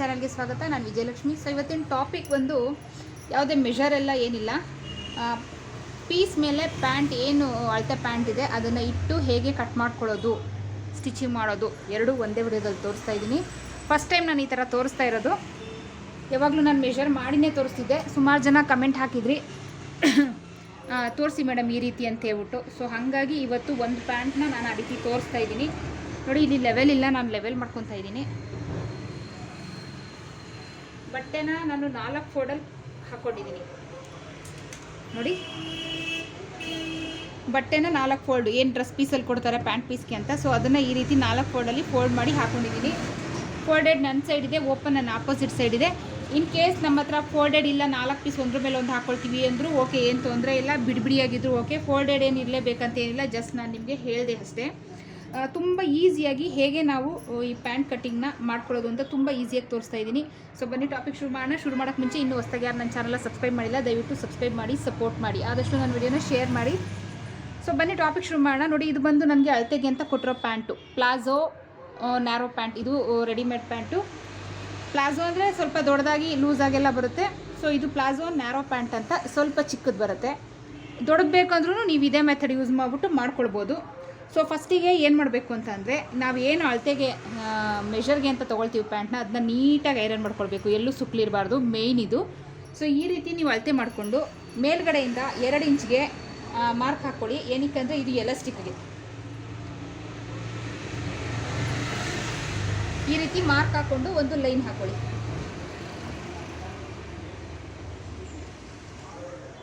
ಚಾನಲ್ಗೆ ಸ್ವಾಗತ. ನಾನು ವಿಜಯಲಕ್ಷ್ಮಿ. ಸೊ ಇವತ್ತಿನ ಟಾಪಿಕ್ ಒಂದು ಯಾವುದೇ ಎಲ್ಲ ಏನಿಲ್ಲ. ಪೀಸ್ ಮೇಲೆ ಪ್ಯಾಂಟ್ ಏನು ಅಳತೆ ಪ್ಯಾಂಟ್ ಇದೆ, ಅದನ್ನು ಇಟ್ಟು ಹೇಗೆ ಕಟ್ ಮಾಡ್ಕೊಳ್ಳೋದು ಸ್ಟಿಚಿಂಗ್ ಮಾಡೋದು, ಎರಡೂ ಒಂದೇ ವಿಡಿಯೋದಲ್ಲಿ ತೋರಿಸ್ತಾ ಇದ್ದೀನಿ. ಫಸ್ಟ್ ಟೈಮ್ ನಾನು ಈ ಥರ ತೋರಿಸ್ತಾ ಇರೋದು. ಯಾವಾಗಲೂ ನಾನು ಮೆಷರ್ ಮಾಡಿನೇ ತೋರಿಸ್ತಿದ್ದೆ. ಸುಮಾರು ಜನ ಕಮೆಂಟ್ ಹಾಕಿದ್ರಿ. ತೋರಿಸಿ ಮೇಡಮ್ ಈ ರೀತಿ ಅಂತ ಹೇಳ್ಬಿಟ್ಟು. ಸೊ ಹಾಗಾಗಿ ಇವತ್ತು ಒಂದು ಪ್ಯಾಂಟ್ನ ನಾನು ಆ ರೀತಿ ತೋರಿಸ್ತಾ ಇದ್ದೀನಿ. ನೋಡಿ, ಇಲ್ಲಿ ಲೆವೆಲ್ ಇಲ್ಲ. ನಾನು ಲೆವೆಲ್ ಮಾಡ್ಕೊತಾ ಇದ್ದೀನಿ. ಬಟ್ಟೆನ ನಾನು ನಾಲ್ಕು ಫೋಲ್ಡಲ್ಲಿ ಹಾಕ್ಕೊಂಡಿದ್ದೀನಿ ನೋಡಿ. ಬಟ್ಟೆನ ನಾಲ್ಕು ಫೋಲ್ಡ್, ಏನು ಡ್ರೆಸ್ ಪೀಸಲ್ಲಿ ಕೊಡ್ತಾರೆ ಪ್ಯಾಂಟ್ ಪೀಸ್ಗೆ ಅಂತ. ಸೊ ಅದನ್ನು ಈ ರೀತಿ ನಾಲ್ಕು ಫೋಲ್ಡಲ್ಲಿ ಫೋಲ್ಡ್ ಮಾಡಿ ಹಾಕ್ಕೊಂಡಿದ್ದೀನಿ ಫೋಲ್ಡೆಡ್ ನನ್ನ ಸೈಡ್ ಇದೆ ಓಪನ್ ನನ್ನ ಆಪೋಸಿಟ್ ಸೈಡ್ ಇದೆ. ಇನ್ ಕೇಸ್ ನಮ್ಮ ಹತ್ರ ಫೋಲ್ಡೆಡ್ ಇಲ್ಲ, ನಾಲ್ಕು ಪೀಸ್ ಒಂದ್ರ ಮೇಲೆ ಒಂದು ಹಾಕೊಳ್ತೀವಿ ಅಂದರೂ ಓಕೆ ಏನು ತೊಂದರೆ ಇಲ್ಲ. ಬಿಡಿಬಿಡಿಯಾಗಿದ್ರು ಓಕೆ ಫೋಲ್ಡೆಡ್ ಏನು ಇರಲೇಬೇಕಂತ ಏನಿಲ್ಲ ಜಸ್ಟ್ ನಾನು ನಿಮಗೆ ಹೇಳಿದೆ ಅಷ್ಟೇ. ತುಂಬ ಈಸಿಯಾಗಿ ಹೇಗೆ ನಾವು ಈ ಪ್ಯಾಂಟ್ ಕಟ್ಟಿಂಗ್ನ ಮಾಡ್ಕೊಳ್ಳೋದು ಅಂತ ತುಂಬ ಈಸಿಯಾಗಿ ತೋರಿಸ್ತಾ ಇದ್ದೀನಿ. ಸೊ ಬನ್ನಿ, ಟಾಪಿಕ್ ಶುರು ಮಾಡೋಣ. ಶುರು ಮಾಡೋಕ್ಕೆ ಮುಂಚೆ ಇನ್ನೂ ಹೊಸ್ದಾಗ ಯಾರು ನನ್ನ ಚಾನಲ್ ಸಬ್ಸ್ಕ್ರೈಬ್ ಮಾಡಿಲ್ಲ, ದಯವಿಟ್ಟು ಸಬ್ಸ್ಕ್ರೈಬ್ ಮಾಡಿ, ಸಪೋರ್ಟ್ ಮಾಡಿ. ಆದಷ್ಟು ನನ್ನ ವಿಡಿಯೋನ ಶೇರ್ ಮಾಡಿ. ಸೊ ಬನ್ನಿ, ಟಾಪಿಕ್ ಶುರು ಮಾಡೋಣ. ನೋಡಿ, ಇದು ಬಂದು ನನಗೆ ಅಳತೆಗೆ ಅಂತ ಕೊಟ್ಟಿರೋ ಪ್ಯಾಂಟು. Palazzo narrow pant. ಇದು ರೆಡಿಮೇಡ್ ಪ್ಯಾಂಟು. ಪ್ಲಾಜೋ ಅಂದರೆ ಸ್ವಲ್ಪ ದೊಡ್ಡದಾಗಿ ಲೂಸಾಗೆಲ್ಲ ಬರುತ್ತೆ. ಸೊ ಇದು ಪ್ಲಾಜೋ, ನ್ಯಾರೋ ಪ್ಯಾಂಟ್ ಅಂತ ಸ್ವಲ್ಪ ಚಿಕ್ಕದು ಬರುತ್ತೆ. ದೊಡ್ಡದು ಬೇಕಂದ್ರೂ ನೀವು ಇದೇ ಮೆಥಡ್ ಯೂಸ್ ಮಾಡಿಬಿಟ್ಟು ಮಾಡ್ಕೊಳ್ಬೋದು. ಸೊ ಫಸ್ಟಿಗೆ ಏನು ಮಾಡಬೇಕು ಅಂತಂದರೆ ನಾವು ಏನು ಅಳತೆಗೆ ಮೆಷರ್ಗೆ ಅಂತ ತೊಗೊಳ್ತೀವಿ ಪ್ಯಾಂಟ್ನ ಅದನ್ನ ನೀಟಾಗಿ ಐರನ್ ಮಾಡ್ಕೊಳ್ಬೇಕು. ಎಲ್ಲೂ ಸುಕ್ಲಿರಬಾರ್ದು ಮೇಯ್ನ್ ಇದು. ಸೊ ಈ ರೀತಿ ನೀವು ಅಳತೆ ಮಾಡಿಕೊಂಡು, ಮೇಲ್ಗಡೆಯಿಂದ ಎರಡು ಇಂಚ್ಗೆ ಮಾರ್ಕ್ ಹಾಕ್ಕೊಳ್ಳಿ ಏನಕ್ಕೆ ಅಂದರೆ, ಇದು ಎಲಾಸ್ಟಿಕ್ಗೆ ಈ ರೀತಿ ಮಾರ್ಕ್ ಹಾಕ್ಕೊಂಡು ಒಂದು ಲೈನ್ ಹಾಕೊಳ್ಳಿ.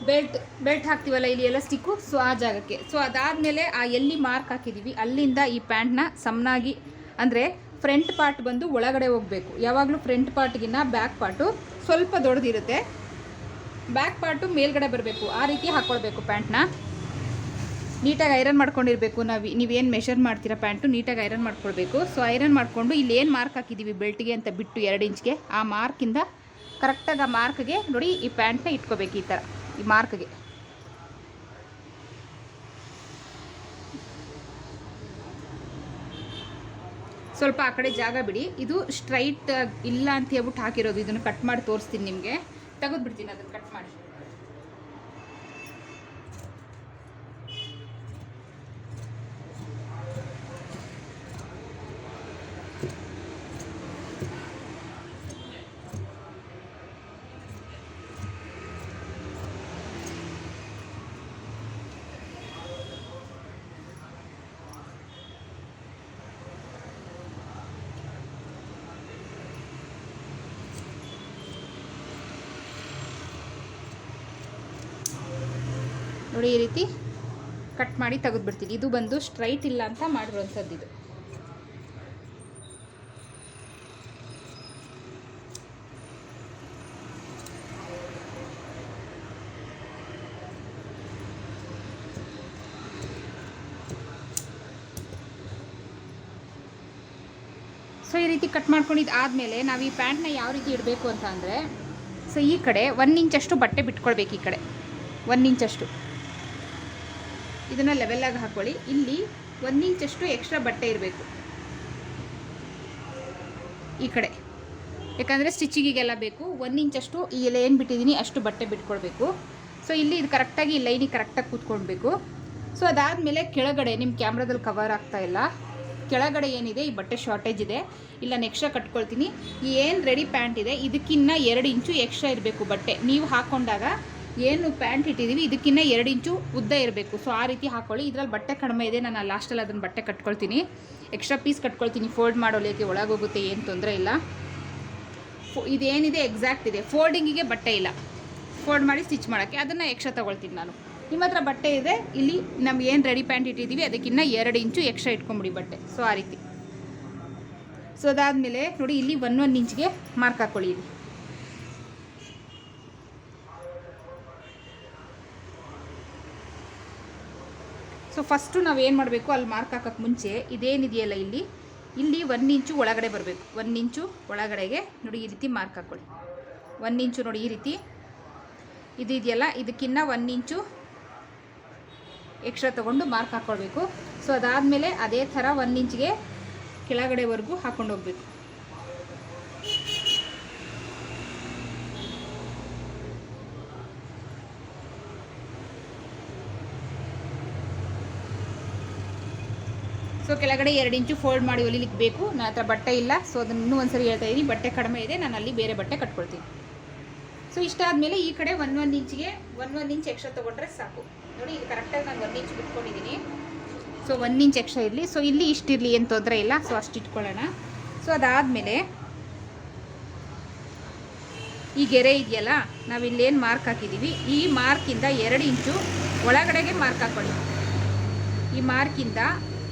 ಬೆಲ್ಟ್ ಬೆಲ್ಟ್ ಹಾಕ್ತೀವಲ್ಲ ಇಲ್ಲಿ ಎಲಾಸ್ಟಿಕ್ಕು ಸೊ ಆ ಜಾಗಕ್ಕೆ. ಸೊ ಅದಾದಮೇಲೆ ಆ ಎಲ್ಲಿ ಮಾರ್ಕ್ ಹಾಕಿದ್ದೀವಿ ಅಲ್ಲಿಂದ ಈ ಪ್ಯಾಂಟ್ನ ಸಮನಾಗಿ, ಅಂದರೆ ಫ್ರಂಟ್ ಪಾರ್ಟ್ ಬಂದು ಒಳಗಡೆ ಹೋಗಬೇಕು. ಯಾವಾಗಲೂ ಫ್ರಂಟ್ ಪಾರ್ಟ್ಗಿನ್ನ ಬ್ಯಾಕ್ ಪಾರ್ಟು ಸ್ವಲ್ಪ ದೊಡ್ಡದಿರುತ್ತೆ. ಬ್ಯಾಕ್ ಪಾರ್ಟು ಮೇಲ್ಗಡೆ ಬರಬೇಕು. ಆ ರೀತಿ ಹಾಕ್ಕೊಳ್ಬೇಕು ಪ್ಯಾಂಟ್ನ ನೀಟಾಗಿ ಐರನ್ ಮಾಡ್ಕೊಂಡಿರಬೇಕು ನಾವು ನೀವೇನು ಮೆಷರ್ ಮಾಡ್ತೀರಾ ಪ್ಯಾಂಟು ನೀಟಾಗಿ ಐರನ್ ಮಾಡ್ಕೊಳ್ಬೇಕು. ಸೊ ಐರನ್ ಮಾಡಿಕೊಂಡು ಇಲ್ಲಿ ಏನು ಮಾರ್ಕ್ ಹಾಕಿದ್ದೀವಿ ಬೆಲ್ಟ್ಗೆ ಅಂತ ಬಿಟ್ಟು ಎರಡು ಇಂಚ್ಗೆ ಆ ಮಾರ್ಕಿಂದ ಕರೆಕ್ಟಾಗಿ ಆ ಮಾರ್ಕ್ಗೆ ನೋಡಿ ಈ ಪ್ಯಾಂಟ್ನ ಇಟ್ಕೋಬೇಕು ಈ ಥರ ಈ ಮಾರ್ಕ್ಗೆ. ಸ್ವಲ್ಪ ಆ ಕಡೆ ಜಾಗ ಬಿಡಿ. ಇದು ಸ್ಟ್ರೈಟ್ ಇಲ್ಲ ಅಂತ ಹೇಳ್ಬಿಟ್ಟು ಹಾಕಿರೋದು. ಇದನ್ನು ಕಟ್ ಮಾಡಿ ತೋರಿಸ್ತೀನಿ ನಿಮಗೆ. ತೆಗೆದ್ಬಿಡ್ತೀನಿ, ಅದನ್ನು ಕಟ್ ಮಾಡಿ. ನೋಡಿ ಈ ರೀತಿ ಕಟ್ ಮಾಡಿ ತೆಗೆದ್ಬಿಡ್ತೀನಿ. ಇದು ಬಂದು ಸ್ಟ್ರೈಟ್ ಇಲ್ಲ ಅಂತ ಮಾಡಿರುವಂಥದ್ದು ಇದು. ಸೊ ಈ ರೀತಿ ಕಟ್ ಮಾಡ್ಕೊಂಡಿದ್ದು ಆದಮೇಲೆ ನಾವು ಈ ಪ್ಯಾಂಟ್ನ ಯಾವ ರೀತಿ ಇಡಬೇಕು ಅಂತ ಅಂದರೆ ಸೊ ಈ ಕಡೆ ಒನ್ ಇಂಚಷ್ಟು ಬಟ್ಟೆ ಬಿಟ್ಕೊಳ್ಬೇಕು ಈ ಕಡೆ. ಒನ್ ಇಂಚಷ್ಟು ಇದನ್ನು ಲೆವೆಲ್ಲಾಗಿ ಹಾಕ್ಕೊಳ್ಳಿ ಇಲ್ಲಿ ಒಂದು ಇಂಚಷ್ಟು ಎಕ್ಸ್ಟ್ರಾ ಬಟ್ಟೆ ಇರಬೇಕು. ಈ ಕಡೆ. ಯಾಕಂದರೆ ಸ್ಟಿಚಿಗಿಗೆಲ್ಲ ಬೇಕು. ಒಂದು ಇಂಚಷ್ಟು ಈ ಲೈನ್ ಬಿಟ್ಟಿದ್ದೀನಿ ಅಷ್ಟು ಬಟ್ಟೆ ಬಿಟ್ಕೊಳ್ಬೇಕು ಸೊ ಇಲ್ಲಿ ಇದು ಕರೆಕ್ಟಾಗಿ ಈ ಲೈನಿಗೆ ಕರೆಕ್ಟಾಗಿ ಕೂತ್ಕೊಳ್ಬೇಕು. ಸೊ ಅದಾದಮೇಲೆ ಕೆಳಗಡೆ ನಿಮ್ಮ ಕ್ಯಾಮ್ರಾದಲ್ಲಿ ಕವರ್ ಆಗ್ತಾ ಇಲ್ಲ. ಕೆಳಗಡೆ ಏನಿದೆ, ಈ ಬಟ್ಟೆ ಶಾರ್ಟೇಜ್ ಇದೆ. ಇಲ್ಲ ಎಕ್ಸ್ಟ್ರಾ ಕಟ್ಕೊಳ್ತೀನಿ. ಏನು ರೆಡಿ ಪ್ಯಾಂಟ್ ಇದೆ, ಇದಕ್ಕಿನ್ನ ಎರಡು ಇಂಚು ಎಕ್ಸ್ಟ್ರಾ ಇರಬೇಕು ಬಟ್ಟೆ. ನೀವು ಹಾಕ್ಕೊಂಡಾಗ ಏನು ಪ್ಯಾಂಟ್ ಇಟ್ಟಿದ್ದೀವಿ ಇದಕ್ಕಿನ್ನ ಎರಡು ಇಂಚು ಉದ್ದ ಇರಬೇಕು. ಸೊ ಆ ರೀತಿ ಹಾಕ್ಕೊಳ್ಳಿ ಇದರಲ್ಲಿ ಬಟ್ಟೆ ಕಡಿಮೆ ಇದೆ, ನಾನು ಲಾಸ್ಟಲ್ಲಿ ಅದನ್ನು ಬಟ್ಟೆ ಕಟ್ಕೊಳ್ತೀನಿ. ಎಕ್ಸ್ಟ್ರಾ ಪೀಸ್ ಕಟ್ಕೊಳ್ತೀನಿ. ಫೋಲ್ಡ್ ಮಾಡೋಲಿಕ್ಕೆ ಒಳಗೋಗುತ್ತೆ, ಏನು ತೊಂದರೆ ಇಲ್ಲ. ಇದೇನಿದೆ? ಎಕ್ಸಾಕ್ಟ್ ಇದೆ. ಫೋಲ್ಡಿಂಗಿಗೆ ಬಟ್ಟೆ ಇಲ್ಲ. ಫೋಲ್ಡ್ ಮಾಡಿ ಸ್ಟಿಚ್ ಮಾಡೋಕ್ಕೆ. ಅದನ್ನು ಎಕ್ಸ್ಟ್ರಾ ತೊಗೊಳ್ತೀನಿ ನಾನು. ನಿಮ್ಮ ಹತ್ರ ಬಟ್ಟೆ ಇದೆ, ಇಲ್ಲಿ ನಮ್ಗೆ ಏನು ರೆಡಿ ಪ್ಯಾಂಟ್ ಇಟ್ಟಿದ್ದೀವಿ ಅದಕ್ಕಿನ್ನ ಎರಡು ಇಂಚು ಎಕ್ಸ್ಟ್ರಾ ಇಟ್ಕೊಂಬಿಡಿ ಬಟ್ಟೆ. ಸೊ ಆ ರೀತಿ. ಸೊ ಅದಾದಮೇಲೆ ನೋಡಿ, ಇಲ್ಲಿ ಒನ್ ಒನ್ ಇಂಚ್ಗೆ ಮಾರ್ಕ್ ಹಾಕ್ಕೊಳ್ಳಿ ಸೊ ಫಸ್ಟು ನಾವು ಏನು ಮಾಡಬೇಕು? ಅಲ್ಲಿ ಮಾರ್ಕ್ ಹಾಕೋಕ್ಕೆ ಮುಂಚೆ ಇದೇನಿದೆಯಲ್ಲ ಇಲ್ಲಿ? ಇಲ್ಲಿ ಒಂದು ಇಂಚು ಒಳಗಡೆ ಬರಬೇಕು. ಒಂದು ಇಂಚು ಒಳಗಡೆಗೆ ನೋಡಿ ಈ ರೀತಿ ಮಾರ್ಕ್ ಹಾಕ್ಕೊಳ್ಳಿ ಒಂದು ಇಂಚು ನೋಡಿ ಈ ರೀತಿ. ಇದು ಇದೆಯಲ್ಲ? ಇದಕ್ಕಿನ್ನ ಒಂದು ಇಂಚು ಎಕ್ಸ್ಟ್ರಾ ತೊಗೊಂಡು ಮಾರ್ಕ್ ಹಾಕ್ಕೊಳ್ಬೇಕು ಸೊ ಅದಾದಮೇಲೆ ಅದೇ ಥರ ಒಂದು ಇಂಚ್ಗೆ ಕೆಳಗಡೆವರೆಗೂ ಹಾಕ್ಕೊಂಡು ಹೋಗ್ಬೇಕು. ಸೊ ಕೆಳಗಡೆ ಎರಡು ಇಂಚು ಫೋಲ್ಡ್ ಮಾಡಿ ಹೊಲಿಲಿಕ್ಕೆ ಬೇಕು ನನ್ನ ಹತ್ರ ಬಟ್ಟೆ ಇಲ್ಲ. ಸೊ ಅದನ್ನು ಇನ್ನೂ ಒಂದ್ಸರಿ ಹೇಳ್ತಾ ಇದ್ದೀನಿ ಬಟ್ಟೆ ಕಡಿಮೆ ಇದೆ. ನಾನು ಅಲ್ಲಿ ಬೇರೆ ಬಟ್ಟೆ ಕಟ್ಕೊಳ್ತೀನಿ. ಸೊ ಇಷ್ಟಾದಮೇಲೆ ಈ ಕಡೆ ಒನ್ ಒನ್ ಇಂಚಿಗೆ ಒನ್ ಒನ್ ಇಂಚ್ ಎಕ್ಸ್ಟ್ರಾ ತೊಗೊಂಡ್ರೆ ಸಾಕು. ನೋಡಿ, ಇದು ಕರೆಕ್ಟಾಗಿ ನಾನು ಒನ್ ಇಂಚ್ ಬಿಟ್ಕೊಂಡಿದ್ದೀನಿ ಸೊ ಒನ್ ಇಂಚ್ ಎಕ್ಸ್ಟ್ರಾ ಇರಲಿ. ಸೊ ಇಲ್ಲಿ ಇಷ್ಟಿರಲಿ ಏನು ತೊಂದರೆ ಇಲ್ಲ. ಸೊ ಅಷ್ಟು ಇಟ್ಕೊಳ್ಳೋಣ. ಸೊ ಅದಾದಮೇಲೆ ಈ ಗೆರೆ ಇದೆಯಲ್ಲ ನಾವು ಏನು ಮಾರ್ಕ್ ಹಾಕಿದ್ದೀವಿ ಈ ಮಾರ್ಕಿಂದ ಎರಡು ಇಂಚು ಒಳಗಡೆಗೆ ಮಾರ್ಕ್ ಹಾಕೊಳ್ಳಿ. ಈ ಮಾರ್ಕಿಂದ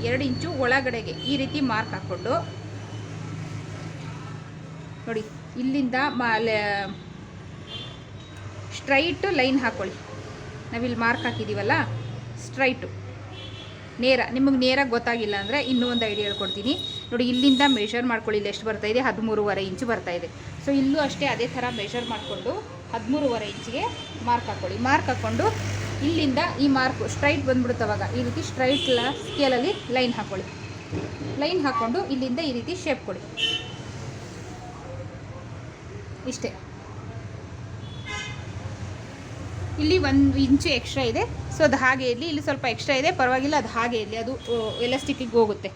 ಎರಡು ಇಂಚು ಒಳಗಡೆಗೆ ಈ ರೀತಿ ಮಾರ್ಕ್ ಹಾಕ್ಕೊಂಡು ನೋಡಿ, ಇಲ್ಲಿಂದ ಸ್ಟ್ರೈಟು ಲೈನ್ ಹಾಕ್ಕೊಳ್ಳಿ ನಾವಿಲ್ಲಿ ಮಾರ್ಕ್ ಹಾಕಿದ್ದೀವಲ್ಲ ಸ್ಟ್ರೈಟು ನೇರ, ನಿಮಗೆ ನೇರ ಗೊತ್ತಾಗಿಲ್ಲ ಅಂದರೆ ಇನ್ನೂ ಒಂದು ಐಡಿಯಾ ಹೇಳ್ಕೊಡ್ತೀನಿ. ನೋಡಿ, ಇಲ್ಲಿಂದ ಮೆಷರ್ ಮಾಡ್ಕೊಳ್ಳಿ. ಇಲ್ಲಿ ಎಷ್ಟು ಬರ್ತಾ ಇದೆ? ಹದಿಮೂರುವರೆ ಇಂಚು ಬರ್ತಾ ಇದೆ. ಸೊ ಇಲ್ಲೂ ಅಷ್ಟೇ ಅದೇ ಥರ ಮೆಷರ್ ಮಾಡಿಕೊಂಡು ಹದಿಮೂರುವರೆ ಇಂಚಿಗೆ ಮಾರ್ಕ್ ಹಾಕ್ಕೊಳ್ಳಿ ಮಾರ್ಕ್ ಹಾಕ್ಕೊಂಡು ಇಲ್ಲಿಂದ ಈ ಮಾರ್ಕ್ ಸ್ಟ್ರೈಟ್ ಬಂದ್ಬಿಡುತ್ತೆ ಅವಾಗ. ಈ ರೀತಿ ಸ್ಟ್ರೈಟ್ ಲ ಸ್ಕೇಲಲ್ಲಿ ಲೈನ್ ಹಾಕ್ಕೊಳ್ಳಿ ಲೈನ್ ಹಾಕ್ಕೊಂಡು ಇಲ್ಲಿಂದ ಈ ರೀತಿ ಶೇಪ್ ಕೊಡಿ. ಇಷ್ಟೇ. ಇಲ್ಲಿ ಒಂದು ಇಂಚು ಎಕ್ಸ್ಟ್ರಾ ಇದೆ. ಸೊ ಅದು ಹಾಗೆ ಇರಲಿ. ಇಲ್ಲಿ ಸ್ವಲ್ಪ ಎಕ್ಸ್ಟ್ರಾ ಇದೆ. ಪರವಾಗಿಲ್ಲ, ಅದು ಹಾಗೆ ಇರಲಿ. ಅದು ಎಲಾಸ್ಟಿಕ್ಕಿಗೆ ಹೋಗುತ್ತೆ.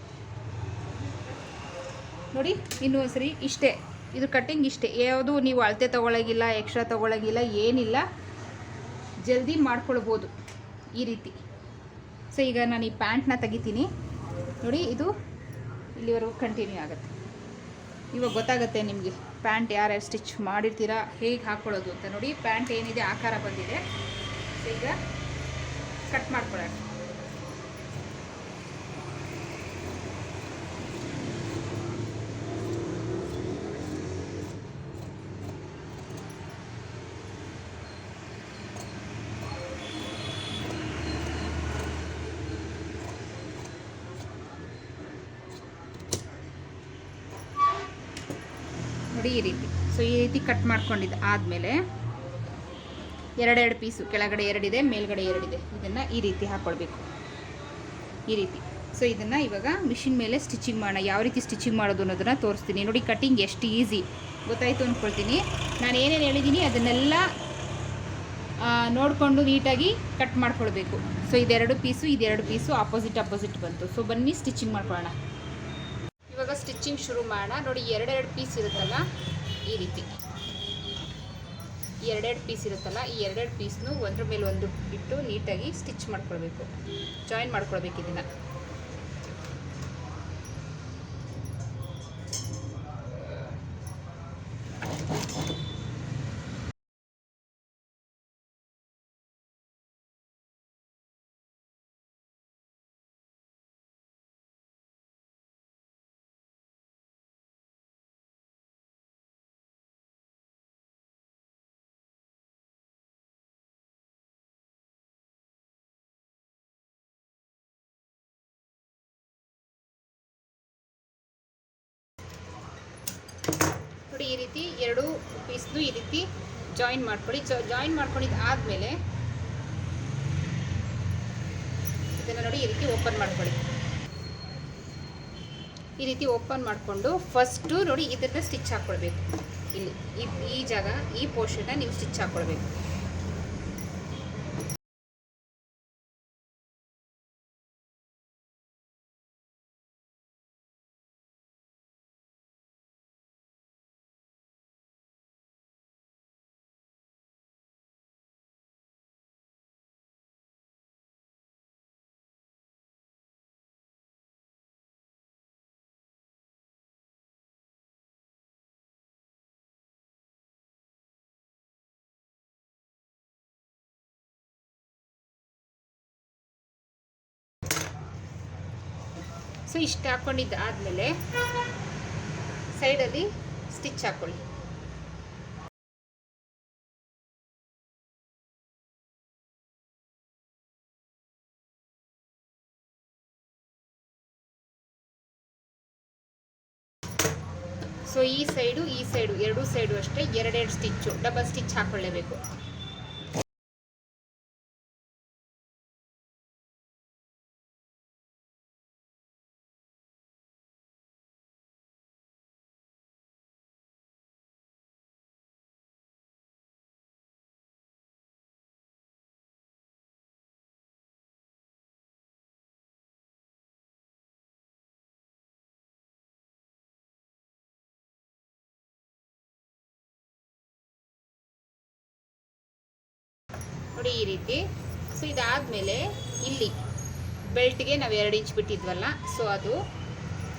ನೋಡಿ ಇನ್ನೂ ಸರಿ ಇಷ್ಟೇ. ಇದು ಕಟ್ಟಿಂಗ್ ಇಷ್ಟೇ. ಯಾವುದು ನೀವು ಅಳತೆ ತೊಗೊಳಗಿಲ್ಲ, ಎಕ್ಸ್ಟ್ರಾ ತೊಗೊಳಗಿಲ್ಲ, ಏನಿಲ್ಲ. ಜಲ್ದಿ ಮಾಡ್ಕೊಳ್ಬೋದು ಈ ರೀತಿ. ಸೊ ಈಗ ನಾನು ಈ ಪ್ಯಾಂಟ್ನ ತೆಗಿತೀನಿ. ನೋಡಿ, ಇದು ಇಲ್ಲಿವರೆಗೂ ಕಂಟಿನ್ಯೂ ಆಗುತ್ತೆ. ಇವಾಗ ಗೊತ್ತಾಗುತ್ತೆ ನಿಮಗೆ ಪ್ಯಾಂಟ್ ಯಾರ್ಯಾರು ಸ್ಟಿಚ್ ಮಾಡಿರ್ತೀರಾ, ಹೇಗೆ ಹಾಕ್ಕೊಳ್ಳೋದು ಅಂತ. ನೋಡಿ ಪ್ಯಾಂಟ್ ಏನಿದೆ, ಆಕಾರ ಬಂದಿದೆ. ಸೊ ಈಗ ಕಟ್ ಮಾಡ್ಕೊಳ್ಳೋಣ. ಈ ರೀತಿ. ಸೊ ಈ ರೀತಿ ಕಟ್ ಮಾಡ್ಕೊಂಡಿದ್ದು ಆದಮೇಲೆ ಎರಡೆರಡು ಪೀಸು, ಕೆಳಗಡೆ ಎರಡಿದೆ, ಮೇಲ್ಗಡೆ ಎರಡಿದೆ. ಇದನ್ನು ಈ ರೀತಿ ಹಾಕ್ಕೊಳ್ಬೇಕು ಈ ರೀತಿ. ಸೊ ಇದನ್ನು ಇವಾಗ ಮಿಷಿನ್ ಮೇಲೆ ಸ್ಟಿಚಿಂಗ್ ಮಾಡೋಣ. ಯಾವ ರೀತಿ ಸ್ಟಿಚಿಂಗ್ ಮಾಡೋದು ಅನ್ನೋದನ್ನು ತೋರಿಸ್ತೀನಿ. ನೋಡಿ ಕಟಿಂಗ್ ಎಷ್ಟು ಈಸಿ ಗೊತ್ತಾಯಿತು ಅಂದ್ಕೊಳ್ತೀನಿ ನಾನು ಏನೇನು ಹೇಳಿದ್ದೀನಿ ಅದನ್ನೆಲ್ಲ ನೋಡಿಕೊಂಡು ನೀಟಾಗಿ ಕಟ್ ಮಾಡ್ಕೊಳ್ಬೇಕು. ಸೊ ಇದೆರಡು ಪೀಸು ಇದೆರಡು ಪೀಸು ಆಪೋಸಿಟ್ ಅಪೋಸಿಟ್ ಬಂತು. ಸೊ ಬನ್ನಿ ಸ್ಟಿಚಿಂಗ್ ಮಾಡ್ಕೊಳ್ಳೋಣ. ಇವಾಗ ಸ್ಟಿಚಿಂಗ್ ಶುರು ಮಾಡೋಣ. ನೋಡಿ, ಎರಡೆರಡು ಪೀಸ್ ಇರುತ್ತಲ್ಲ ಈ ರೀತಿ. ಎರಡೆರಡು ಪೀಸ್ ಇರುತ್ತಲ್ಲ, ಈ ಎರಡೆರಡು ಪೀಸ್ನು ಒಂದ್ರ ಮೇಲೆ ಒಂದು ಇಟ್ಟು ನೀಟಾಗಿ ಸ್ಟಿಚ್ ಮಾಡ್ಕೊಳ್ಬೇಕು. ಜಾಯಿನ್ ಮಾಡ್ಕೊಳ್ಬೇಕು ಇದನ್ನು. ಈ ರೀತಿ ಎರಡು ಪೀಸ್ನು ಈ ರೀತಿ ಜಾಯಿನ್ ಮಾಡ್ಕೊಳ್ಳಿ. ಜಾಯಿನ್ ಮಾಡ್ಕೊಂಡಿದ್ದು ಆದಮೇಲೆ ಇದನ್ನು ನೋಡಿ ಈ ರೀತಿ ಓಪನ್ ಮಾಡ್ಕೊಳ್ಳಿ. ಈ ರೀತಿ ಓಪನ್ ಮಾಡಿಕೊಂಡು ಫಸ್ಟು ನೋಡಿ ಇದನ್ನು ಸ್ಟಿಚ್ ಹಾಕ್ಕೊಳ್ಬೇಕು. ಇಲ್ಲಿ ಈ ಈ ಜಾಗ, ಈ ಪೋರ್ಷನ್ನ ನೀವು ಸ್ಟಿಚ್ ಹಾಕ್ಕೊಳ್ಬೇಕು. ಸೊ, ಇಷ್ಟು ಹಾಕ್ಕೊಂಡಿದ್ದು ಆದಮೇಲೆ ಸೈಡಲ್ಲಿ ಸ್ಟಿಚ್ ಹಾಕ್ಕೊಳ್ಳಿ ಸೊ, ಈ ಸೈಡು ಈ ಸೈಡು, ಎರಡೂ ಸೈಡು ಅಷ್ಟೇ, ಎರಡೆರಡು ಸ್ಟಿಚ್ಚು, ಡಬಲ್ ಸ್ಟಿಚ್ ಹಾಕ್ಕೊಳ್ಳೇಬೇಕು ರೀತಿ ಸೊ ಇದಾದಮೇಲೆ ಇಲ್ಲಿ ಬೆಲ್ಟ್ಗೆ ನಾವು ಎರಡು ಇಂಚ್ ಬಿಟ್ಟಿದ್ವಲ್ಲ ಸೊ ಅದು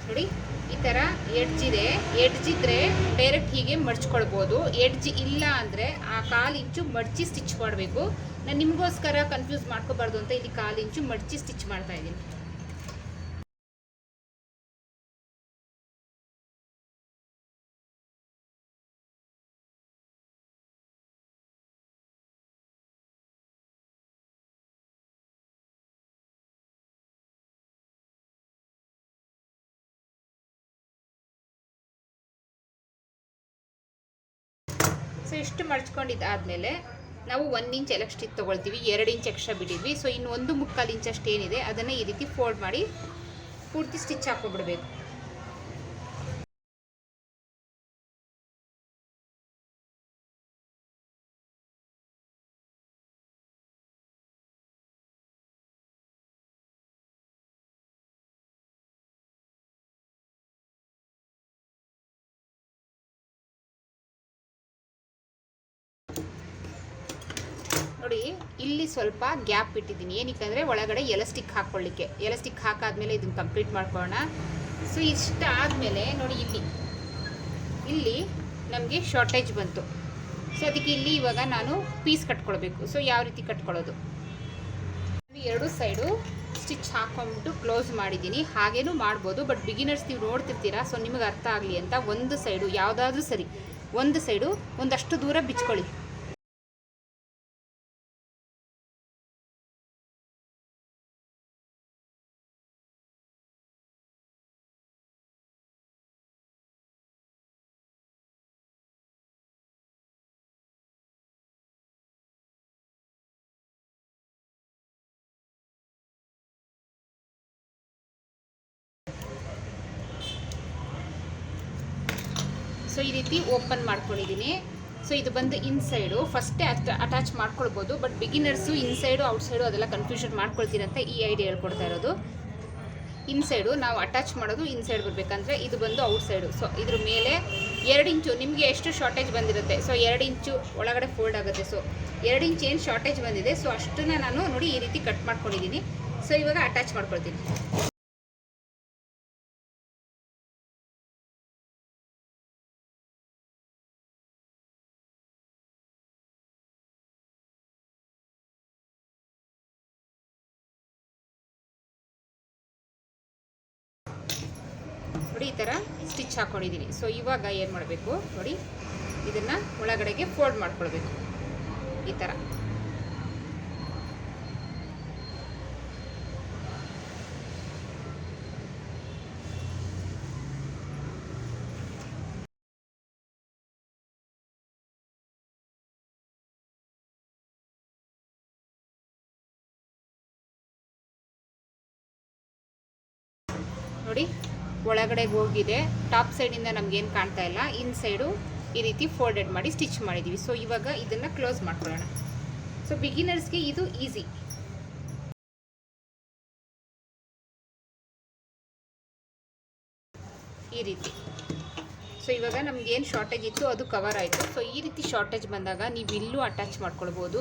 ನೋಡಿ ಈ ಥರ ಎಡ್ಜ್ ಇದೆ. ಎಡ್ಜ್ ಇದ್ರೆ ಡೈರೆಕ್ಟ್ ಹೀಗೆ ಮಡ್ಚ್ಕೊಳ್ಬೋದು. ಎಡ್ಜ್ ಇಲ್ಲ ಅಂದರೆ ಆ ಕಾಲು ಇಂಚು ಮಡ್ಚಿ ಸ್ಟಿಚ್ ಮಾಡಬೇಕು. ನಾನು ನಿಮಗೋಸ್ಕರ ಕನ್ಫ್ಯೂಸ್ ಮಾಡ್ಕೋಬಾರ್ದು ಅಂತ ಇಲ್ಲಿ ಕಾಲು ಇಂಚು ಮಡ್ಚಿ ಸ್ಟಿಚ್ ಮಾಡ್ತಾ ಇದ್ದೀನಿ. ಸೊ ಇಷ್ಟು ಮಡ್ಚ್ಕೊಂಡಿದ್ದಾದಮೇಲೆ ನಾವು ಒಂದು ಇಂಚ್ ಎಲೆಕ್ಟ್ರಿಕ್ ತೊಗೊಳ್ತೀವಿ, ಎರಡು ಇಂಚ್ ಎಕ್ಸ್ಟ್ರಾ ಬಿಟ್ಟಿದ್ವಿ. ಸೊ ಇನ್ನು ಒಂದು ಮುಕ್ಕಾಲು ಇಂಚಷ್ಟು ಏನಿದೆ ಅದನ್ನು ಈ ರೀತಿ ಫೋಲ್ಡ್ ಮಾಡಿ ಪೂರ್ತಿ ಸ್ಟಿಚ್ ಹಾಕೊಬಿಡ್ಬೇಕು ಸ್ವಲ್ಪ ಗ್ಯಾಪ್ ಇಟ್ಟಿದ್ದೀನಿ. ಏನಕ್ಕೆ ಒಳಗಡೆ ಎಲಸ್ಟಿಕ್ ಹಾಕ್ಕೊಳ್ಳಿಕ್ಕೆ. ಎಲಸ್ಟಿಕ್ ಹಾಕಾದ್ಮೇಲೆ ಇದನ್ನು ಕಂಪ್ಲೀಟ್ ಮಾಡ್ಕೊಳ್ಳೋಣ. ಸೊ ಇಷ್ಟ ಆದಮೇಲೆ ನೋಡಿ ಇಲ್ಲಿ. ಇಲ್ಲಿ ನಮಗೆ ಶಾರ್ಟೇಜ್ ಬಂತು. ಸೊ ಅದಕ್ಕೆ ಇಲ್ಲಿ ಇವಾಗ ನಾನು ಪೀಸ್ ಕಟ್ಕೊಳ್ಬೇಕು. ಸೊ ಯಾವ ರೀತಿ ಕಟ್ಕೊಳ್ಳೋದು? ಎರಡು ಸೈಡು ಸ್ಟಿಚ್ ಹಾಕ್ಕೊಂಬಿಟ್ಟು ಕ್ಲೋಸ್ ಮಾಡಿದ್ದೀನಿ. ಹಾಗೇನೂ ಮಾಡ್ಬೋದು ಬಟ್ ಬಿಗಿನರ್ಸ್ ನೀವು ನೋಡ್ತಿರ್ತೀರಾ? ಸೊ ನಿಮಗೆ ಅರ್ಥ ಆಗಲಿ ಅಂತ ಒಂದು ಸೈಡು ಯಾವುದಾದ್ರೂ ಸರಿ, ಒಂದು ಸೈಡು ಒಂದಷ್ಟು ದೂರ ಬಿಚ್ಕೊಳ್ಳಿ. ಸೊ ಈ ರೀತಿ ಓಪನ್ ಮಾಡ್ಕೊಂಡಿದ್ದೀನಿ. ಸೊ ಇದು ಬಂದು ಇನ್ಸೈಡು ಫಸ್ಟೇ ಅಟ್ಯಾಚ್ ಮಾಡ್ಕೊಳ್ಬೋದು ಬಟ್ ಬಿಗಿನರ್ಸು ಇನ್ಸೈಡು ಔಟ್ಸೈಡು ಅದೆಲ್ಲ ಕನ್ಫ್ಯೂಷನ್ ಮಾಡ್ಕೊಳ್ತೀರಂತ ಈ ಐಡಿಯಾ ಹೇಳ್ಕೊಡ್ತಾ ಇರೋದು. ಇನ್ಸೈಡು ನಾವು ಅಟ್ಯಾಚ್ ಮಾಡೋದು ಇನ್ಸೈಡ್ ಬರಬೇಕಂದ್ರೆ ಇದು ಬಂದು ಔಟ್ಸೈಡು ಸೊ ಇದ್ರ ಮೇಲೆ ಎರಡು ಇಂಚು ನಿಮಗೆ ಎಷ್ಟು ಶಾರ್ಟೇಜ್ ಬಂದಿರುತ್ತೆ? ಸೊ ಎರಡು ಇಂಚು ಒಳಗಡೆ ಫೋಲ್ಡ್ ಆಗುತ್ತೆ. ಸೊ ಎರಡು ಇಂಚು ಏನು ಶಾರ್ಟೇಜ್ ಬಂದಿದೆ? ಸೊ ಅಷ್ಟನ್ನ ನಾನು ನೋಡಿ ಈ ರೀತಿ ಕಟ್ ಮಾಡ್ಕೊಂಡಿದ್ದೀನಿ. ಸೊ ಇವಾಗ ಅಟ್ಯಾಚ್ ಮಾಡ್ಕೊಳ್ತೀನಿ. ಸ್ಟಿಚ್ ಹಾಕ್ಕೊಂಡಿದ್ದೀನಿ ಸೊ ಇವಾಗ ಏನು ಮಾಡಬೇಕು ನೋಡಿ ಇದನ್ನು ಒಳಗಡೆಗೆ ಫೋಲ್ಡ್ ಮಾಡ್ಕೊಳ್ಬೇಕು. ಈ ಥರ ನೋಡಿ ಒಳಗಡೆ ಹೋಗಿದೆ. ಟಾಪ್ ಸೈಡಿಂದ ನಮಗೇನು ಕಾಣ್ತಾ ಇಲ್ಲ. ಇನ್ ಸೈಡು ಈ ರೀತಿ ಫೋಲ್ಡೆಡ್ ಮಾಡಿ ಸ್ಟಿಚ್ ಮಾಡಿದ್ದೀವಿ ಸೊ ಇವಾಗ ಇದನ್ನು ಕ್ಲೋಸ್ ಮಾಡ್ಕೊಳ್ಳೋಣ. ಸೊ ಬಿಗಿನರ್ಸ್ಗೆ ಇದು ಈಸಿ ಈ ರೀತಿ. ಸೊ ಇವಾಗ ನಮ್ಗೇನು ಶಾರ್ಟೇಜ್ ಇತ್ತು, ಅದು ಕವರ್ ಆಯಿತು. ಸೊ ಈ ರೀತಿ ಶಾರ್ಟೇಜ್ ಬಂದಾಗ ನೀವು ಇಲ್ಲೂ ಅಟ್ಯಾಚ್ ಮಾಡ್ಕೊಳ್ಬೋದು.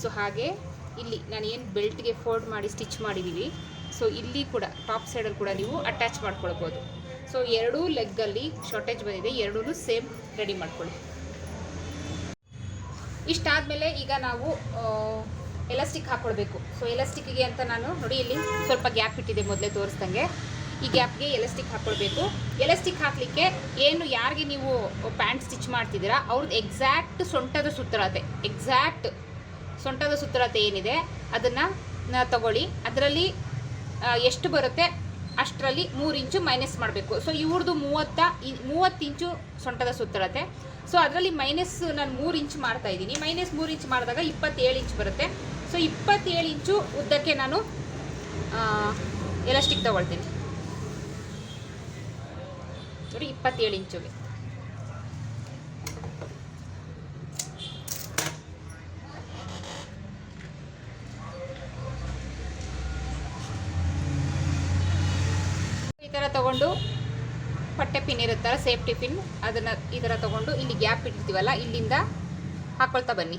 ಸೊ ಹಾಗೆ ಇಲ್ಲಿ ನಾನು ಏನು ಬೆಲ್ಟ್ಗೆ ಫೋಲ್ಡ್ ಮಾಡಿ ಸ್ಟಿಚ್ ಮಾಡಿದ್ದೀವಿ ಸೊ ಇಲ್ಲಿ ಕೂಡ ಟಾಪ್ ಸೈಡಲ್ಲಿ ಕೂಡ ನೀವು ಅಟ್ಯಾಚ್ ಮಾಡ್ಕೊಳ್ಬೋದು. ಸೊ ಎರಡೂ ಲೆಗ್ಗಲ್ಲಿ ಶಾರ್ಟೇಜ್ ಬಂದಿದೆ. ಎರಡೂ ಸೇಮ್ ರೆಡಿ ಮಾಡ್ಕೊಳ್ಳಿ. ಇಷ್ಟಾದಮೇಲೆ ಈಗ ನಾವು ಎಲಾಸ್ಟಿಕ್ ಹಾಕ್ಕೊಳ್ಬೇಕು ಸೊ ಎಲಾಸ್ಟಿಕ್ಗೆ ಅಂತ ನಾನು ನೋಡಿ, ಇಲ್ಲಿ ಸ್ವಲ್ಪ ಗ್ಯಾಪ್ ಇಟ್ಟಿದೆ ಮೊದಲೇ ತೋರಿಸ್ದಂಗೆ. ಈ ಗ್ಯಾಪ್ಗೆ ಎಲಾಸ್ಟಿಕ್ ಹಾಕ್ಕೊಳ್ಬೇಕು ಎಲಾಸ್ಟಿಕ್ ಹಾಕಲಿಕ್ಕೆ ಏನು, ಯಾರಿಗೆ ನೀವು ಪ್ಯಾಂಟ್ ಸ್ಟಿಚ್ ಮಾಡ್ತಿದ್ದೀರಾ, ಅವ್ರದ್ದು ಎಕ್ಸಾಕ್ಟ್ ಸೊಂಟದ ಸುತ್ತಳತೆ ಎಕ್ಸಾಕ್ಟ್ ಸೊಂಟದ ಸುತ್ತಳತೆ ಏನಿದೆ, ಅದನ್ನು ತಗೊಳ್ಳಿ. ಅದರಲ್ಲಿ ಎಷ್ಟು ಬರುತ್ತೆ? ಅಷ್ಟರಲ್ಲಿ ಮೂರು ಇಂಚು ಮೈನಸ್ ಮಾಡಬೇಕು. ಸೊ ಇವ್ರದ್ದು ಮೂವತ್ತ ಮೂವತ್ತು ಇಂಚು ಸೊಂಟದ ಸುತ್ತಳತೆ. ಸೊ ಅದರಲ್ಲಿ ಮೈನಸ್ ನಾನು ಮೂರು ಇಂಚ್ ಮಾಡ್ತಾ ಇದ್ದೀನಿ. ಮೈನಸ್ ಮೂರು ಇಂಚ್ ಮಾಡಿದಾಗ ಇಪ್ಪತ್ತೇಳು ಇಂಚ್ ಬರುತ್ತೆ. ಸೊ ಇಪ್ಪತ್ತೇಳು ಇಂಚು ಉದ್ದಕ್ಕೆ ನಾನು ಎಲಾಸ್ಟಿಕ್ ತಗೊಳ್ತೀನಿ. ನೋಡಿ, ಇಪ್ಪತ್ತೇಳು ಇಂಚುಗೆ ಈ ಥರ ತಗೊಂಡು ಇರುತ್ತಲ್ಲ ಸೇಫ್ಟಿ ಪಿನ್ ಅದನ್ನು ಈ ಥರ ತಗೊಂಡು ಇಲ್ಲಿ ಗ್ಯಾಪ್ ಇಟ್ಟಿರ್ತೀವಲ್ಲ ಇಲ್ಲಿಂದ ಹಾಕ್ಕೊಳ್ತಾ ಬನ್ನಿ.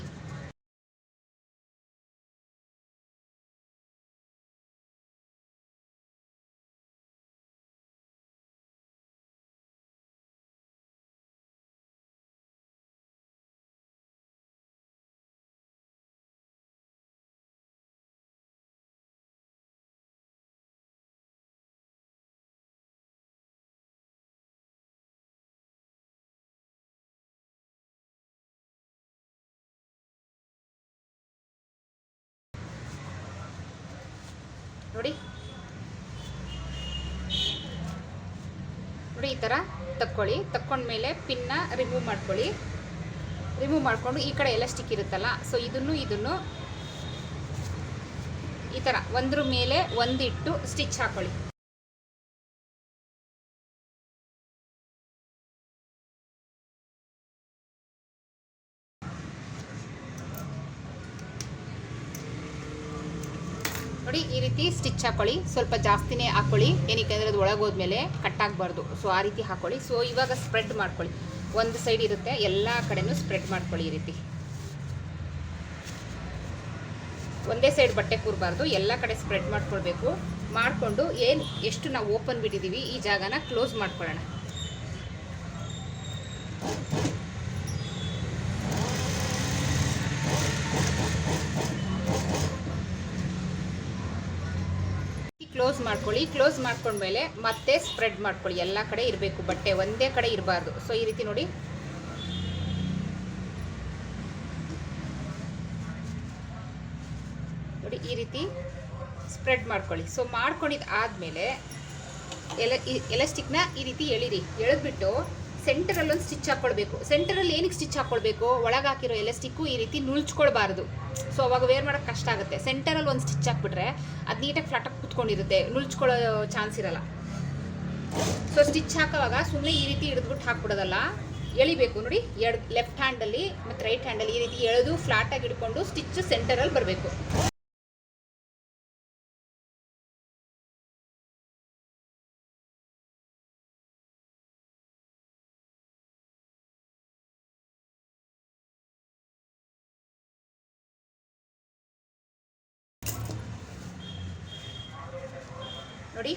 ನೋಡಿ. ನೋಡಿ, ಈ ಥರ ತಕ್ಕೊಳ್ಳಿ. ತಕ್ಕೊಂಡ್ಮೇಲೆ ಪಿನ್ನ ರಿಮೂವ್ ಮಾಡ್ಕೊಳ್ಳಿ. ರಿಮೂವ್ ಮಾಡಿಕೊಂಡು ಈ ಕಡೆ ಎಲ್ಲ ಸ್ಟಿಕ್ ಇರುತ್ತಲ್ಲ ಸೊ ಇದನ್ನು ಇದನ್ನು ಈ ಥರ ಒಂದ್ರ ಮೇಲೆ ಒಂದಿಟ್ಟು ಸ್ಟಿಚ್ ಹಾಕೊಳ್ಳಿ ನೋಡಿ ಈ ಹಾಕೊಳ್ಳಿ, ಸ್ವಲ್ಪ ಜಾಸ್ತಿನೇ ಹಾಕೊಳ್ಳಿ. ಏನಕ್ಕೆ ಅಂದರೆ ಅದು ಒಳಗೆ ಹೋದ್ಮೇಲೆ ಕಟ್ ಆಗಬಾರ್ದು. ಸೊ ಆ ರೀತಿ ಹಾಕೊಳ್ಳಿ. ಸೊ ಇವಾಗ ಸ್ಪ್ರೆಡ್ ಮಾಡ್ಕೊಳ್ಳಿ. ಒಂದು ಸೈಡ್ ಇರುತ್ತೆ, ಎಲ್ಲ ಕಡೆನೂ ಸ್ಪ್ರೆಡ್ ಮಾಡ್ಕೊಳ್ಳಿ ಈ ರೀತಿ. ಒಂದೇ ಸೈಡ್ ಬಟ್ಟೆ ಕೂರಬಾರ್ದು, ಎಲ್ಲ ಕಡೆ ಸ್ಪ್ರೆಡ್ ಮಾಡ್ಕೊಳ್ಬೇಕು. ಮಾಡಿಕೊಂಡು ಏನು, ಎಷ್ಟು ನಾವು ಓಪನ್ ಬಿಟ್ಟಿದ್ದೀವಿ ಈ ಜಾಗನ ಕ್ಲೋಸ್ ಮಾಡ್ಕೊಳ್ಳೋಣ ಕ್ಲೋಸ್ ಮಾಡ್ಕೊಳ್ಳಿ ಕ್ಲೋಸ್ ಮಾಡ್ಕೊಂಡ್ಮೇಲೆ ಮತ್ತೆ ಸ್ಪ್ರೆಡ್ ಮಾಡ್ಕೊಳ್ಳಿ. ಎಲ್ಲ ಕಡೆ ಇರಬೇಕು, ಬಟ್ಟೆ ಒಂದೇ ಕಡೆ ಇರಬಾರ್ದು. ಸೊ ಈ ರೀತಿ ನೋಡಿ. ನೋಡಿ, ಈ ರೀತಿ ಸ್ಪ್ರೆಡ್ ಮಾಡ್ಕೊಳ್ಳಿ. ಸೊ ಮಾಡ್ಕೊಂಡಿದ್ದು ಆದಮೇಲೆ ಎಲೆ ಎಲೆಸ್ಟಿಕ್ನ ಈ ರೀತಿ ಎಳಿರಿ. ಎಳೆದ್ಬಿಟ್ಟು ಸೆಂಟರಲ್ಲಿ ಒಂದು ಸ್ಟಿಚ್ ಹಾಕ್ಕೊಳ್ಬೇಕು ಸೆಂಟರಲ್ಲಿ ಏನಕ್ಕೆ ಸ್ಟಿಚ್ ಹಾಕ್ಕೊಳ್ಬೇಕು ಒಳಗೆ ಹಾಕಿರೋ ಎಲಾಸ್ಟಿಕ್ಕು ಈ ರೀತಿ ನುಳ್ಚ್ಕೊಳ್ಬಾರ್ದು. ಸೊ ಅವಾಗ ವೇರ್ ಮಾಡೋಕ್ಕೆ ಕಷ್ಟ ಆಗುತ್ತೆ. ಸೆಂಟರಲ್ಲಿ ಒಂದು ಸ್ಟಿಚ್ ಹಾಕ್ಬಿಟ್ರೆ ಅದು ನೀಟಾಗಿ ಫ್ಲಾಟಾಗಿ ಕುತ್ಕೊಂಡಿರುತ್ತೆ. ನುಳ್ಚ್ಕೊಳ್ಳೋ ಚಾನ್ಸ್ ಇರಲ್ಲ. ಸೊ ಸ್ಟಿಚ್ ಹಾಕೋವಾಗ ಸುಮ್ಮನೆ ಈ ರೀತಿ ಹಿಡಿದ್ಬಿಟ್ಟು ಹಾಕ್ಬಿಡೋದಲ್ಲ. ಎಳಿಬೇಕು ನೋಡಿ. ಎಡ್ ಲೆಫ್ಟ್ ಹ್ಯಾಂಡಲ್ಲಿ ಮತ್ತು ರೈಟ್ ಹ್ಯಾಂಡಲ್ಲಿ ಈ ರೀತಿ ಎಳೆದು ಫ್ಲಾಟಾಗಿ ಹಿಡ್ಕೊಂಡು ಸ್ಟಿಚ್ ಸೆಂಟರಲ್ಲಿ ಬರಬೇಕು. ನೋಡಿ.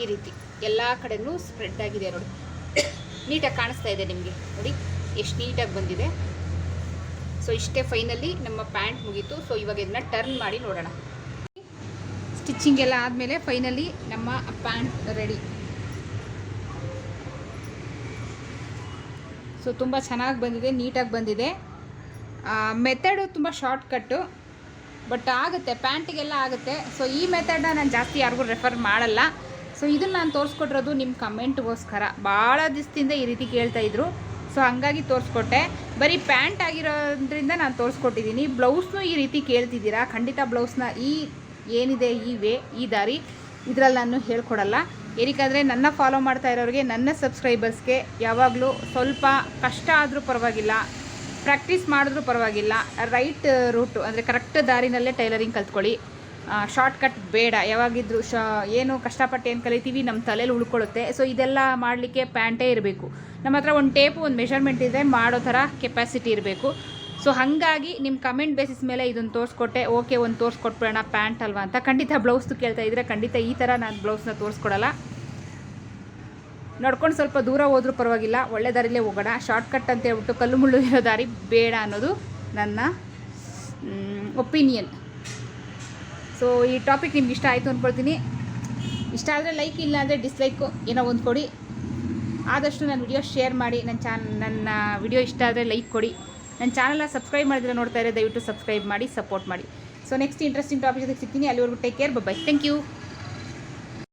ಈ ರೀತಿ ಎಲ್ಲ ಕಡೆನೂ ಸ್ಪ್ರೆಡ್ ಆಗಿದೆ ನೋಡಿ. ನೀಟಾಗಿ ಕಾಣಿಸ್ತಾ ಇದೆ ನಿಮಗೆ. ನೋಡಿ, ಎಷ್ಟು ನೀಟಾಗಿ ಬಂದಿದೆ. ಸೊ ಇಷ್ಟೇ ಫೈನಲಿ ನಮ್ಮ ಪ್ಯಾಂಟ್ ಮುಗೀತು. ಸೊ ಇವಾಗ ಇದನ್ನ ಟರ್ನ್ ಮಾಡಿ ನೋಡೋಣ. ಸ್ಟಿಚಿಂಗ್ ಎಲ್ಲ ಆದಮೇಲೆ ಫೈನಲಿ ನಮ್ಮ ಪ್ಯಾಂಟ್ ರೆಡಿ ಸೊ ತುಂಬ ಚೆನ್ನಾಗಿ ಬಂದಿದೆ, ನೀಟಾಗಿ ಬಂದಿದೆ. ಮೆಥಡು ತುಂಬ ಶಾರ್ಟ್ಕಟ್ಟು ಬಟ್ ಆಗುತ್ತೆ, ಪ್ಯಾಂಟಿಗೆಲ್ಲ ಆಗುತ್ತೆ. ಸೊ ಈ ಮೆಥಡ್ನ ನಾನು ಜಾಸ್ತಿ ಯಾರಿಗೂ ರೆಫರ್ ಮಾಡಲ್ಲ. ಸೊ ಇದನ್ನು ನಾನು ತೋರಿಸ್ಕೊಟ್ಟಿರೋದು ನಿಮ್ಮ ಕಮೆಂಟ್ಗೋಸ್ಕರ ಭಾಳ ದಿವಸದಿಂದ ಈ ರೀತಿ ಕೇಳ್ತಾ ಇದ್ರು. ಸೊ ಹಂಗಾಗಿ ತೋರಿಸ್ಕೊಟ್ಟೆ. ಬರೀ ಪ್ಯಾಂಟ್ ಆಗಿರೋದ್ರಿಂದ ನಾನು ತೋರಿಸ್ಕೊಟ್ಟಿದ್ದೀನಿ ಬ್ಲೌಸ್ನು ಈ ರೀತಿ ಕೇಳ್ತಿದ್ದೀರಾ? ಖಂಡಿತ ಬ್ಲೌಸ್ನ ಈ ಏನಿದೆ, ಈ ವೇ, ಈ ದಾರಿ ಇದರಲ್ಲಿ ನಾನು ಹೇಳ್ಕೊಡಲ್ಲ. ಏನಕ್ಕಾದರೆ ನನ್ನ ಫಾಲೋ ಮಾಡ್ತಾ ಇರೋರಿಗೆ, ನನ್ನ ಸಬ್ಸ್ಕ್ರೈಬರ್ಸ್ಗೆ ಯಾವಾಗಲೂ ಸ್ವಲ್ಪ ಕಷ್ಟ ಆದರೂ ಪರವಾಗಿಲ್ಲ. ಪ್ರಾಕ್ಟೀಸ್ ಮಾಡಿದ್ರೂ ಪರವಾಗಿಲ್ಲ. ರೈಟ್ ರೂಟು ಅಂದರೆ ಕರೆಕ್ಟ್ ದಾರಿನಲ್ಲೇ ಟೈಲರಿಂಗ್ ಕಲ್ತ್ಕೊಳ್ಳಿ. ಶಾರ್ಟ್ ಕಟ್ ಬೇಡ. ಯಾವಾಗಿದ್ರು ಶ, ಏನು ಕಷ್ಟಪಟ್ಟು ಏನು ಕಲಿತೀವಿ ನಮ್ಮ ತಲೆಯಲ್ಲಿ ಉಳ್ಕೊಳ್ಳುತ್ತೆ. ಸೊ ಇದೆಲ್ಲ ಮಾಡಲಿಕ್ಕೆ ಪ್ಯಾಂಟೇ ಇರಬೇಕು. ನಮ್ಮ ಹತ್ರ ಒಂದು ಟೇಪು ಒಂದು ಮೆಷರ್ಮೆಂಟ್ ಇದೆ. ಮಾಡೋ ಥರ ಕೆಪಾಸಿಟಿ ಇರಬೇಕು. ಸೊ ಹಾಗಾಗಿ ನಿಮ್ಮ ಕಮೆಂಟ್ ಬೇಸಿಸ್ ಮೇಲೆ ಇದನ್ನು ತೋರಿಸ್ಕೊಟ್ಟೆ. ಓಕೆ ಒಂದು ತೋರಿಸ್ಕೊಟ್ಬಿಡೋಣ ಪ್ಯಾಂಟ್ ಅಲ್ವಾ ಅಂತ. ಖಂಡಿತ ಬ್ಲೌಸ್ದು ಕೇಳ್ತಾ ಇದ್ದರೆ ಖಂಡಿತ ಈ ಥರ ನಾನು ಬ್ಲೌಸ್ನ ತೋರಿಸ್ಕೊಡಲ್ಲ. ನಡ್ಕೊಂಡು ಸ್ವಲ್ಪ ದೂರ ಹೋದರೂ ಪರವಾಗಿಲ್ಲ, ಒಳ್ಳೆ ದಾರಿಲೇ ಹೋಗೋಣ. ಶಾರ್ಟ್ಕಟ್ ಅಂತ ಹೇಳ್ಬಿಟ್ಟು ಕಲ್ಲು ಮುಳ್ಳು ಇರೋ ದಾರಿ ಬೇಡ ಅನ್ನೋದು ನನ್ನ ಒಪಿನಿಯನ್ ಸೊ ಈ ಟಾಪಿಕ್ ನಿಮ್ಗೆ ಇಷ್ಟ ಆಯಿತು ಅಂದ್ಕೊಳ್ತೀನಿ ಇಷ್ಟ ಆದರೆ ಲೈಕ್ ಇಲ್ಲ ಅಂದರೆ ಡಿಸ್ಲೈಕು ಏನೋ ಒಂದು ಕೊಡಿ. ಆದಷ್ಟು ನನ್ನ ವಿಡಿಯೋ ಶೇರ್ ಮಾಡಿ. ನನ್ನ ಚಾನ್ ನನ್ನ ವಿಡಿಯೋ ಇಷ್ಟ ಆದರೆ ಲೈಕ್ ಕೊಡಿ. ನನ್ನ ಚಾನಲ್ನ ಸಬ್ಸ್ಕ್ರೈಬ್ ಮಾಡಿದ್ರೆ ನೋಡ್ತಾ ಇದ್ರೆ ದಯವಿಟ್ಟು ಸಬ್ಸ್ಕ್ರೈಬ್ ಮಾಡಿ ಸಪೋರ್ಟ್ ಮಾಡಿ. ಸೊ ನೆಕ್ಸ್ಟ್ ಇಂಟ್ರೆಸ್ಟಿಂಗ್ ಟಾಪಿಕ್ ಜೊತೆ ಸಿಗ್ತೀನಿ. ಅಲ್ಲಿವರೆಗೂ take care bye thank you